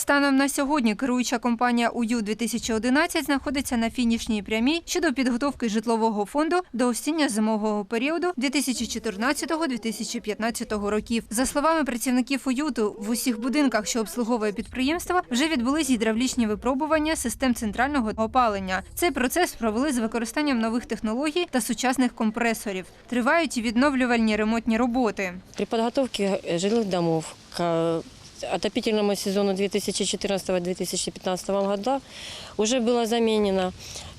Станом на сьогодні керуюча компанія УЮ-2011 знаходиться на фінішній прямій щодо підготовки житлового фонду до осінньо-зимового періоду 2014-2015 років. За словами працівників УЮТу, в усіх будинках, що обслуговує підприємство, вже відбулись гідравлічні випробування систем центрального опалення. Цей процес провели з використанням нових технологій та сучасних компресорів. Тривають і відновлювальні ремонтні роботи. При подготовке э, жилых домов к э, отопительному сезону 2014-2015 года уже было заменено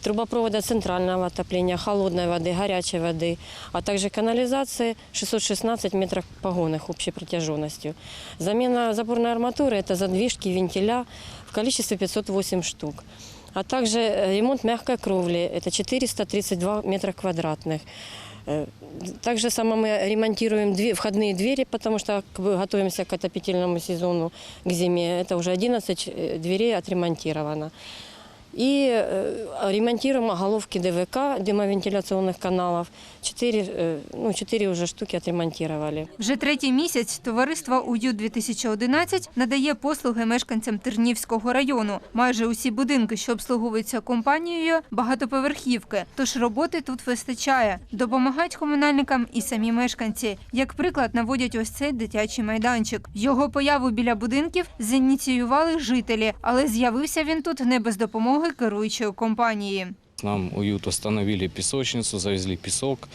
трубопровода центрального отопления, холодной воды, горячей воды, а также канализации 616 метров погонных общей протяженностью. Замена запорной арматуры – это задвижки, вентиля в количестве 508 штук. А также э, ремонт мягкой кровли – это 432 метра квадратных. Э, Также само мы ремонтируем две, входные двери, потому что как бы, готовимся к отопительному сезону, к зиме. Это уже 11 э, дверей отремонтировано. И э, ремонтируем головки ДВК, дымовентиляционных каналов. Четыре, э, ну, четыре уже штуки отремонтировали. Вже третій місяць товариство УЮ-2011 надає послуги мешканцям Тернівського району. Майже усі будинки, що обслуговуються компанією, багатоповерхівки, тож роботи тут вистачає. Допомагають комунальникам і самі мешканці. Як приклад наводять ось цей дитячий майданчик. Його появу біля будинків зініціювали жителі, але з'явився він тут не без допомоги керуючої компанії. Нам уют установили песочницу, завезли песок,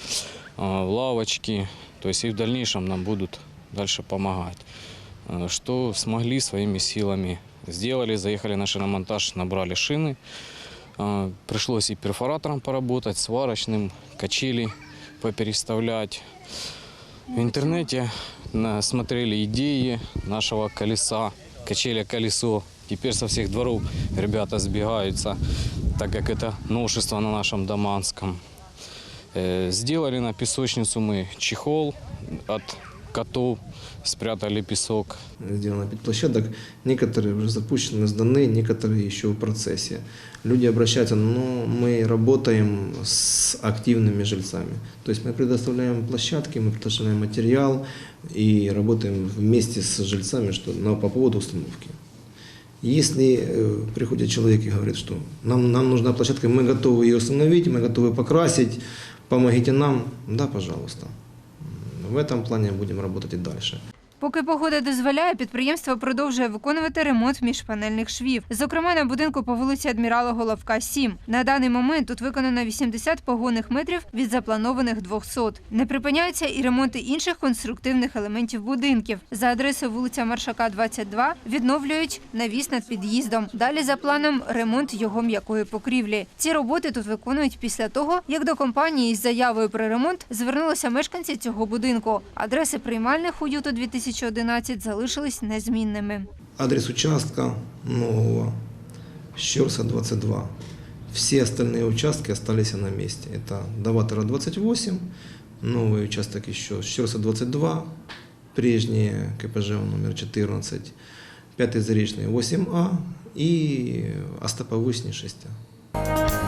лавочки. То есть в дальнейшем нам будут дальше помогать. А, Что смогли своими силами сделали, заехали на шиномонтаж, набрали шины. А, Пришлось и перфоратором поработать, сварочным, качели попереставлять. В интернете смотрели идеи нашего колеса, качеля колесо. Теперь со всех дворов ребята сбегаются, так как это новшество на нашем Даманском. Э, Сделали на песочницу мы чехол от котов, спрятали песок. сделано пять площадок. Некоторые уже запущены, сданы, некоторые еще в процессе. Люди обращаются, но мы работаем с активными жильцами. То есть мы предоставляем площадки, мы предоставляем материал и работаем вместе с жильцами что, на, по поводу установки. Если э, приходит человек и говорит, что нам, нам нужна площадка, мы готовы ее установить, мы готовы покрасить, помогите нам, да, пожалуйста. В этом плане будем работать и дальше. Поки погода дозволяє, підприємство продовжує виконувати ремонт міжпанельних швів. Зокрема, на будинку по вулиці Адмірала Головка, 7. На даний момент тут виконано 80 погонних метрів від запланованих 200. Не припиняються і ремонти інших конструктивних елементів будинків. За адресою вулиця Маршака, 22 відновлюють навіс над під'їздом. Далі за планом ремонт його м'якої покрівлі. Ці роботи тут виконують після того, як до компанії з заявою про ремонт звернулися мешканці цього будинку. Адреси приймальних уюту 2011 залишились незмінними. Адрес участка нового Щерса 22. Все остальные участки остались на месте. Это Даватора 28, новый участок еще Щерса 22, прежний КПЖ номер 14, Пятый Заречный 8А и Остаповысний 6А.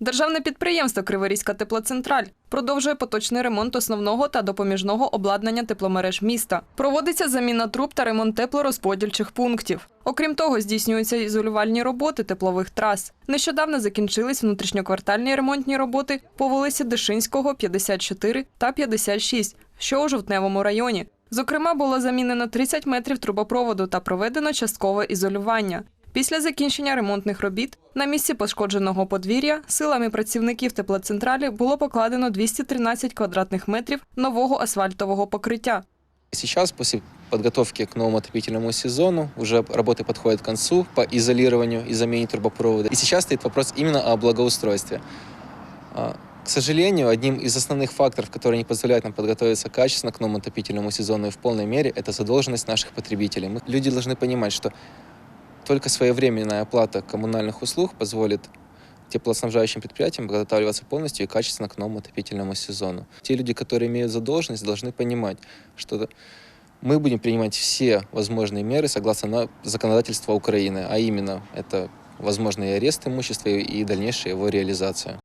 Державне підприємство Криворізька теплоцентраль продовжує поточний ремонт основного та допоміжного обладнання тепломереж міста. Проводиться заміна труб та ремонт теплорозподільчих пунктів. Окрім того, здійснюються ізолювальні роботи теплових трас. Нещодавно закінчились внутрішньоквартальні ремонтні роботи по вулиці Дишинського, 54 та 56, що у Жовтневому районі. Зокрема, було замінено 30 метрів трубопроводу та проведено часткове ізолювання. Після закінчення ремонтних робіт на місці пошкодженого подвір'я силами працівників теплоцентралі було покладено 213 квадратних метрів нового асфальтового покриття. Сейчас, после подготовки к новому отопительному сезону, уже работы подходят к концу по изолированию и замене трубопровода. И сейчас стоит вопрос именно о благоустройстве. А, К сожалению, одним из основных факторов, которые не позволяют нам подготовиться качественно к новому отопительному сезону и в полной мере, это задолженность наших потребителей. Мы- Люди должны понимать, что только своевременная оплата коммунальных услуг позволит теплоснабжающим предприятиям подготавливаться полностью и качественно к новому отопительному сезону. Те люди, которые имеют задолженность, должны понимать, что мы будем принимать все возможные меры согласно законодательству Украины, а именно это возможный арест имущества и дальнейшая его реализация.